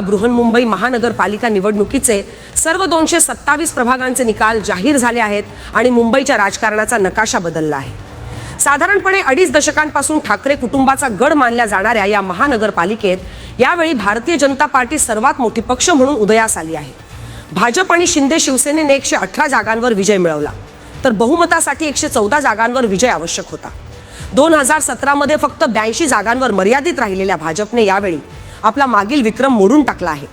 बृहन्मुंबई महानगरपालिका निवडणुकीचे सर्व दोनशे सत्तावीस प्रभागांचे निकाल जाहीर झाले आहेत आणि मुंबईच्या राजकारणाचा नकाशा बदलला आहे. साधारणपणे अडीच दशकांपासून ठाकरे कुटुंबाचा गड मानल्या जाणाऱ्या या महानगरपालिकेत यावेळी भारतीय जनता पार्टी सर्वात मोठी पक्ष म्हणून उदयास आली आहे. भाजप आणि शिंदे शिवसेनेने एकशे अठरा जागांवर विजय मिळवला तर बहुमतासाठी एकशे चौदा जागांवर विजय आवश्यक होता. दोन हजार सतरामध्ये फक्त ब्याऐंशी जागांवर मर्यादित राहिलेल्या भाजपने यावेळी आपला मागील विक्रम मोडून टाकला आहे.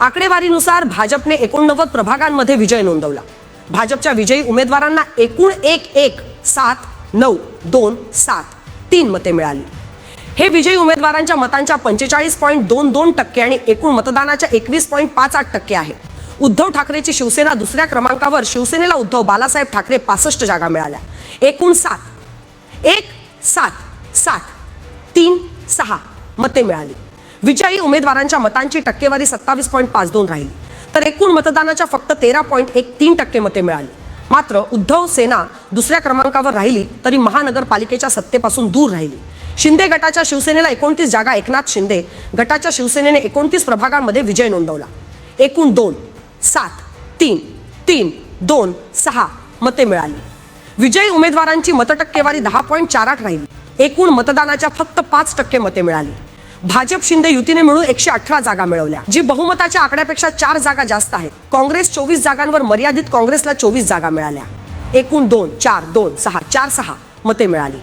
आकडेवारीनुसार भाजपने एकोणनव्वद प्रभागांमध्ये विजय नोंदवला. भाजपच्या विजयी उमेदवारांना एकूण एक एक सात नऊ दोन सात तीन मते मिळाली. हे विजयी उमेदवारांच्या मतांच्या पंचेचाळीस पॉईंट दोन दोन टक्के आणि एकूण मतदानाच्या एकवीस पॉईंट पाच आठ टक्के आहे. उद्धव ठाकरेची शिवसेना दुसऱ्या क्रमांकावर शिवसेनेला उद्धव बालासाहेब ठाकरे पासष्ट जागा मिळाल्या. एकूण सात एक सात सात तीन सहा मते मिळाली. विजयी उमेदवारांच्या मतांची टक्केवारी सत्तावीस पॉईंट पाच दोन राहील. तर एकूण मतदानाच्या फक्त तेरा पॉईंट एक तीन टक्के मते मिळाली. मात्र उद्धव सेना दुसऱ्या क्रमांकावर राहिली तरी महानगरपालिकेच्या सत्तेपासून दूर राहिली. शिंदे गटाच्या शिवसेनेला एकोणतीस जागा एकनाथ शिंदे गटाच्या शिवसेनेने एकोणतीस प्रभागांमध्ये विजय नोंदवला. एकूण दोन सात तीन तीन दोन सहा मते मिळाली. विजयी उमेदवारांची मतटक्केवारी दहा पॉईंट चार आठ राहिली. एकूण मतदानाच्या फक्त पाच टक्के मते मिळाली. भाजप शिंदे युतीने मिळून एकशे अठरा जागा मिळवल्या जी बहुमताच्या आकड्यापेक्षा चार जागा जास्त आहेत. काँग्रेस चोवीस जागांवर मर्यादित काँग्रेसला चोवीस जागा मिळाल्या. एकूण दोन चार दोन सहा चार सहा मते मिळाली.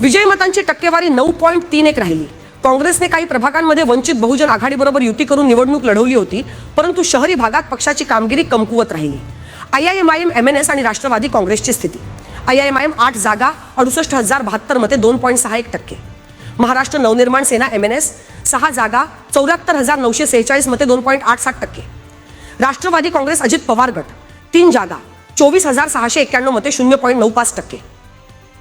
विजय मतांची टक्केवारी नऊ पॉईंट तीन एक राहिली. काँग्रेसने काही प्रभागांमध्ये वंचित बहुजन आघाडीबरोबर युती करून निवडणूक लढवली होती परंतु शहरी भागात पक्षाची कामगिरी कमकुवत राहिली. I I M I M M N S आणि राष्ट्रवादी काँग्रेसची स्थिती. I I M I M आठ जागा अडुसष्ट हजार बहात्तर मते दोन पॉईंट सहा एक टक्के. Maharashtra Navnirman Sena M N S सहा जागा चौऱ्याहत्तर हजार नऊशे सेहेचाळीस मते दोन पॉईंट आठ सात टक्के. राष्ट्रवादी काँग्रेस अजित पवार गट तीन जागा चोवीस हजार सहाशे एक्क्याण्णव मते शून्य पॉईंट नऊ पाच टक्के.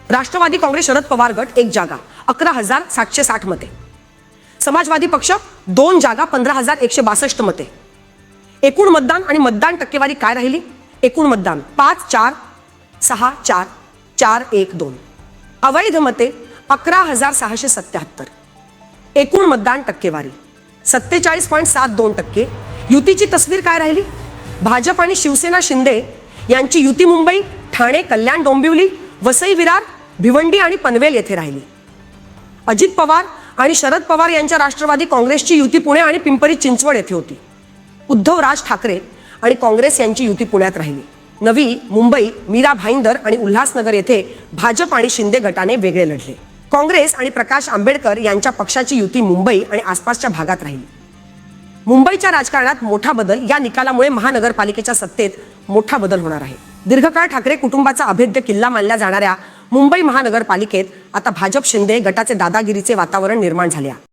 राष्ट्रवादी काँग्रेस शरद पवार गट एक जागा अकरा हजार सातशे साठ मते. समाजवादी पक्ष दोन जागा पंधरा हजार एकशे बासष्ट मते. एकूण मतदान आणि मतदान टक्केवारी काय राहिली? एकूण मतदान पाच चार सहा चार चार एक दोन. अवैध मते अकरा हजार सहाशे सत्याहत्तर. एकूण मतदान टक्केवारी. सत्तेचाळीस पॉईंट सात दोन टक्के. युतीची तस्वीर काय राहिली? भाजप आणि शिवसेना शिंदे यांची युती मुंबई ठाणे कल्याण डोंबिवली वसई विरार भिवंडी आणि पनवेल येथे राहिली. अजित पवार आणि शरद पवार यांच्या राष्ट्रवादी काँग्रेसची युती पुणे आणि पिंपरी चिंचवड येथे होती. उद्धव राज ठाकरे आणि काँग्रेस यांची युती पुण्यात राहिली. नवी मुंबई मीरा भाईंदर आणि उल्हासनगर येथे भाजप आणि शिंदे गटाने वेगळे लढले. काँग्रेस आणि प्रकाश आंबेडकर यांच्या पक्षाची युती मुंबई आणि आसपासच्या भागात राहिली. मुंबईच्या राजकारणात मोठा बदल या निकालामुळे महानगरपालिकेच्या सत्तेत मोठा बदल होणार आहे. दीर्घकाळ ठाकरे कुटुंबाचा अभेद्य किल्ला मानल्या जाणाऱ्या मुंबई महानगरपालिकेत आता भाजप शिंदे गटाचे दादागिरीचे वातावरण निर्माण झाले आहे.